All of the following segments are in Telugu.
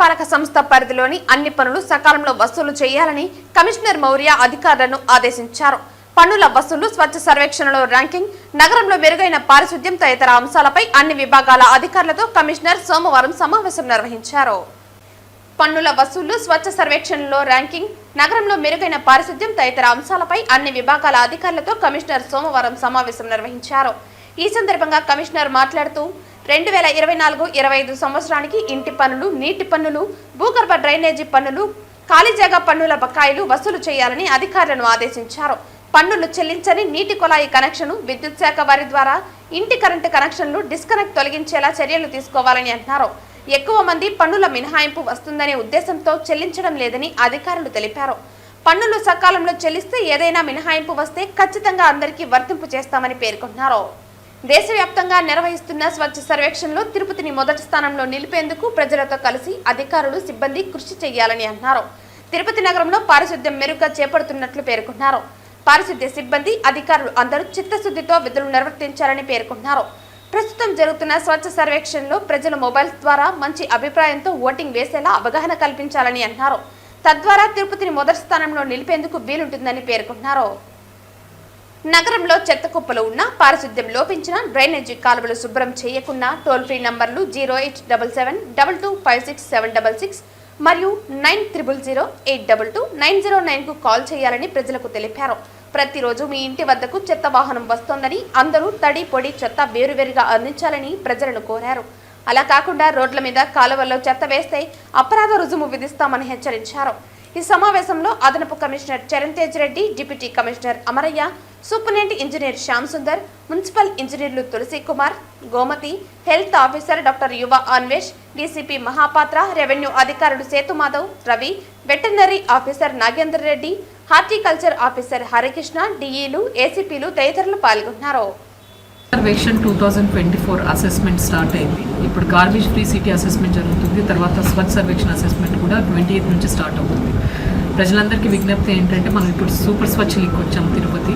నగరపాలక సంస్థ పరిధిలోని అన్ని పనులు సకాలంలో వసూలు చేయాలని కమిషనర్ మౌర్య అధికారులను ఆదేశించారు. పన్నుల వసూలు స్వచ్ఛ సర్వేక్షణలో ర్యాంకింగ్ నగరంలో మెరుగైన పారిశుద్ధ్యం తదితర అంశాలపై అన్ని విభాగాల అధికారులతో కమిషనర్ సోమవారం సమావేశం నిర్వహించారు. పన్నుల వసూలు స్వచ్ఛ సర్వేక్షణలో ర్యాంకింగ్ నగరంలో మెరుగైన పారిశుద్ధ్యం తదితర అంశాలపై అన్ని విభాగాల అధికారులతో కమిషనర్ సోమవారం సమావేశం నిర్వహించారు. ఈ సందర్భంగా కమిషనర్ మాట్లాడుతూ రెండు వేల ఇరవై నాలుగు ఇరవై ఐదు సంవత్సరానికి ఇంటి పన్నులు నీటి పన్నులు భూగర్భ డ్రైనేజీ పన్నులు ఖాళీ జాగా పన్నుల బకాయిలు వసూలు చేయాలని అధికారులను ఆదేశించారు. పన్నులు చెల్లించని నీటి కొలాయి కనెక్షను విద్యుత్ శాఖ వారి ద్వారా ఇంటి కరెంటు కనెక్షన్లు డిస్కనెక్ట్ తొలగించేలా చర్యలు తీసుకోవాలని అంటున్నారు ఎక్కువ మంది పన్నుల మినహాయింపు వస్తుందనే ఉద్దేశంతో చెల్లించడం లేదని అధికారులు తెలిపారు. పన్నులు సకాలంలో చెల్లిస్తే ఏదైనా మినహాయింపు వస్తే ఖచ్చితంగా అందరికీ వర్తింపు చేస్తామని పేర్కొన్నారు. దేశవ్యాప్తంగా నిర్వహిస్తున్న స్వచ్ఛ సర్వేక్షణలో తిరుపతిని మొదటి స్థానంలో నిలిపేందుకు ప్రజలతో కలిసి అధికారులు సిబ్బంది కృషి చేయాలని అన్నారు. తిరుపతి నగరంలో పారిశుద్ధ్యం మెరుగ్గా చేపడుతున్నట్లు పేర్కొన్నారు. పారిశుద్ధ్య సిబ్బంది అధికారులు అందరూ చిత్తశుద్ధితో విధులు నిర్వర్తించాలని పేర్కొన్నారు. ప్రస్తుతం జరుగుతున్న స్వచ్ఛ సర్వేక్షణలో ప్రజల మొబైల్స్ ద్వారా మంచి అభిప్రాయంతో ఓటింగ్ వేసేలా అవగాహన కల్పించాలని అన్నారు. తద్వారా తిరుపతిని మొదటి స్థానంలో నిలిపేందుకు వీలుంటుందని పేర్కొన్నారు. నగరంలో చెత్త కుప్పలు ఉన్న పారిశుద్ధ్యం లోపించిన డ్రైనేజీ కాలువలు శుభ్రం చేయకున్నా టోల్ ఫ్రీ నంబర్లు zero eight double seven double two five six seven double six మరియు nine triple zero eight double two nine zero నైన్కు call చేయాలని ప్రజలకు తెలిపారు. ప్రతిరోజు మీ ఇంటి వద్దకు చెత్త వాహనం వస్తోందని అందరూ తడి పొడి చెత్త వేరువేరుగా అందించాలని ప్రజలను కోరారు. అలా కాకుండా రోడ్ల మీద కాలువల్లో చెత్త వేస్తే అపరాధ రుజుము విధిస్తామని హెచ్చరించారు. ఈ సమావేశంలో అదనపు commissioner Charan Tej Reddy deputy commissioner Amarayya superintendent engineer Shyam Sundar municipal ఇంజనీర్లు Tulasi Kumar Gomathi health officer doctor Yuva Anvesh DCP Mahapatra revenue అధికారులు Sethumadhav Ravi veterinary officer Nagender Reddy horticulture officer Harikrishna డిఈలు ఏసీపీలు తదితరులు పాల్గొన్నారు. Survekshan two thousand twenty four assessment start అయింది. ఇప్పుడు గార్బేజ్ ఫ్రీ సిటీ అసెస్మెంట్ జరుగుతుంది. తర్వాత స్వచ్ఛ సర్వేక్షణ అసెస్మెంట్ కూడా ట్వంటీ ఎయిత్ నుంచి స్టార్ట్ అవుతుంది. ప్రజలందరికీ విజ్ఞప్తి ఏంటంటే మనం ఇప్పుడు సూపర్ స్వచ్ఛ లీగ్ వచ్చాం తిరుపతి.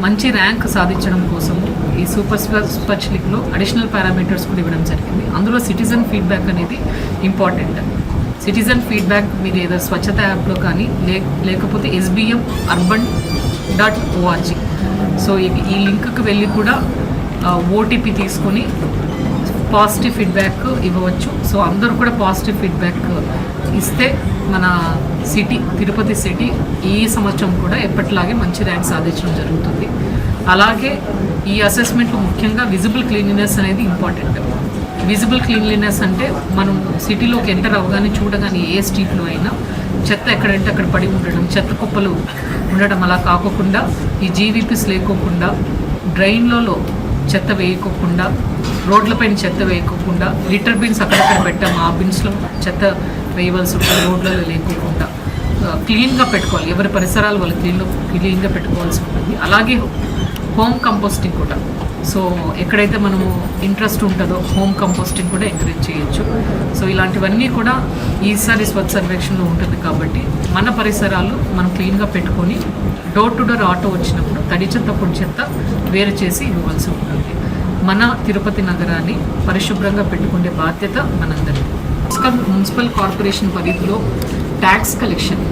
మంచి ర్యాంక్ సాధించడం కోసం ఈ సూపర్ స్వ- స్వచ్ఛ లీగ్లో అడిషనల్ పారామీటర్స్ కూడా ఇవ్వడం జరిగింది. అందులో సిటిజన్ ఫీడ్బ్యాక్ అనేది ఇంపార్టెంట్. సిటిజన్ ఫీడ్బ్యాక్ మీరు ఏదో స్వచ్ఛత యాప్లో కానీ లే లేకపోతే SBM urban dot ORG so ఈ ఈ లింక్కి వెళ్ళి కూడా ఓటీపీ తీసుకొని పాజిటివ్ ఫీడ్బ్యాక్ ఇవ్వవచ్చు. సో అందరూ కూడా పాజిటివ్ ఫీడ్బ్యాక్ ఇస్తే మన సిటీ తిరుపతి సిటీ ఈ సంవత్సరం కూడా ఎప్పటిలాగే మంచి ర్యాంక్ సాధించడం జరుగుతుంది. అలాగే ఈ అసెస్మెంట్ ముఖ్యంగా విజిబుల్ క్లీనినెస్ అనేది ఇంపార్టెంట్ విజిబుల్ క్లీన్లీనెస్ అంటే మనం సిటీలోకి ఎంటర్ అవగానే చూడగానే ఏ స్ట్రీట్లో అయినా చెత్త ఎక్కడంటే అక్కడ పడి ఉండడం చెత్త కుప్పలు ఉండడం అలా కాకోకుండా ఈ జీవీపీస్ లేకోకుండా డ్రైన్లలో చెత్త వేయకోకుండా రోడ్లపైన చెత్త వేయకోకుండా లిటర్ బిన్స్ అక్కడక్కడ పెట్టాము ఆ బిన్స్లో చెత్త వేయవలసి ఉంటుంది రోడ్లలో లేకోకుండా క్లీన్గా పెట్టుకోవాలి. ఎవరి పరిసరాలు వాళ్ళు క్లీన్లో క్లీన్గా పెట్టుకోవాల్సి ఉంటుంది. అలాగే హోమ్ కంపోస్టింగ్ కూడా. సో ఎక్కడైతే మనము ఇంట్రెస్ట్ ఉంటుందో హోమ్ కంపోస్టింగ్ కూడా ఎంకరేజ్ చేయొచ్చు. సో ఇలాంటివన్నీ కూడా ఈసారి స్వచ్ఛ సర్వేక్షణలో ఉంటుంది కాబట్టి మన పరిసరాలు మనం క్లీన్గా పెట్టుకొని డోర్ టు డోర్ ఆటో వచ్చినప్పుడు తడి చెత్త పొడి చెత్త వేరు చేసి ఇవ్వవలసి ఉంటుంది. మన తిరుపతి నగరాన్ని పరిశుభ్రంగా పెట్టుకునే బాధ్యత మనందరిది. మున్సిపల్ మున్సిపల్ కార్పొరేషన్ పరిధిలో ట్యాక్స్ కలెక్షన్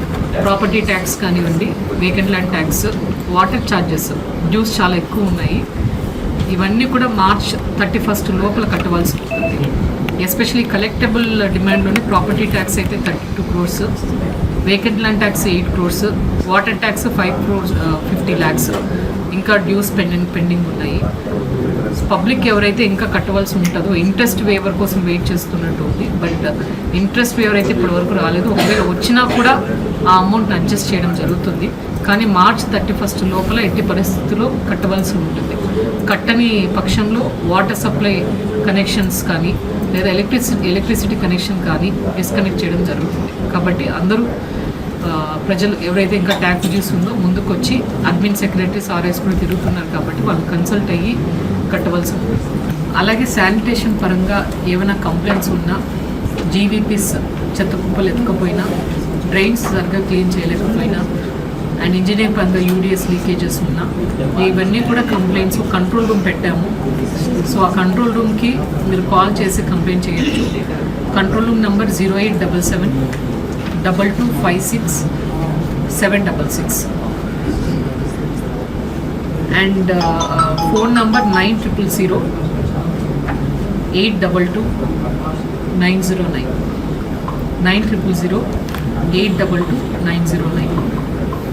ప్రాపర్టీ ట్యాక్స్ కానివ్వండి vacant land tax water charges dues చాలా ఎక్కువ ఉన్నాయి. ఇవన్నీ కూడా మార్చ్ థర్టీ ఫస్ట్ లోపల కట్టవలసి ఉంటుంది. ఎస్పెషలీ కలెక్టబుల్ డిమాండ్లోనే ప్రాపర్టీ ట్యాక్స్ అయితే thirty two crores vacant land tax eight crores water tax five crores fifty lakhs ఇంకా డ్యూస్ పెండింగ్ పెండింగ్ ఉన్నాయి. పబ్లిక్ ఎవరైతే ఇంకా కట్టవలసి ఉంటుందో ఇంట్రెస్ట్ వేవర్ కోసం వెయిట్ చేస్తున్నట్టు ఉంది. బట్ ఇంట్రెస్ట్ వేవర్ అయితే ఇప్పటివరకు రాలేదు. ఒకవేళ వచ్చినా కూడా ఆ అమౌంట్ని అడ్జస్ట్ చేయడం జరుగుతుంది. కానీ మార్చ్ థర్టీ ఫస్ట్ లోపల ఎట్టి పరిస్థితుల్లో కట్టవలసి ఉంటుంది. కట్టని పక్షంలో వాటర్ సప్లై కనెక్షన్స్ కానీ లేదా ఎలక్ట్రిసిటీ ఎలక్ట్రిసిటీ కనెక్షన్ కానీ డిస్కనెక్ట్ చేయడం జరుగుతుంది. కాబట్టి అందరూ ప్రజలు ఎవరైతే ఇంకా ట్యాక్స్ చేస్తుందో ఉందో ముందుకు వచ్చి అడ్మిన్ సెక్రటరీస్ ఆర్ఎస్ కూడా తిరుగుతున్నారు కాబట్టి వాళ్ళు కన్సల్ట్ అయ్యి కట్టవలసి ఉంది అలాగే శానిటేషన్ పరంగా ఏమైనా కంప్లైంట్స్ ఉన్నా జీవీపీస్ చెత్త కుప్పలు ఎత్తకపోయినా డ్రైన్స్ సరిగ్గా క్లీన్ చేయలేకపోయినా అండ్ ఇంజనీరింగ్ పరంగా యూడిఎస్ లీకేజెస్ ఉన్నా ఇవన్నీ కూడా కంప్లైంట్స్ కంట్రోల్ రూమ్ పెట్టాము. సో ఆ కంట్రోల్ రూమ్కి మీరు కాల్ చేసి కంప్లైంట్ చేయొచ్చు. Control room number zero eight double seven double two five six seven double six. and uh, phone number nine triple zero eight double two nine zero nine nine triple zero eight double two nine zero nine.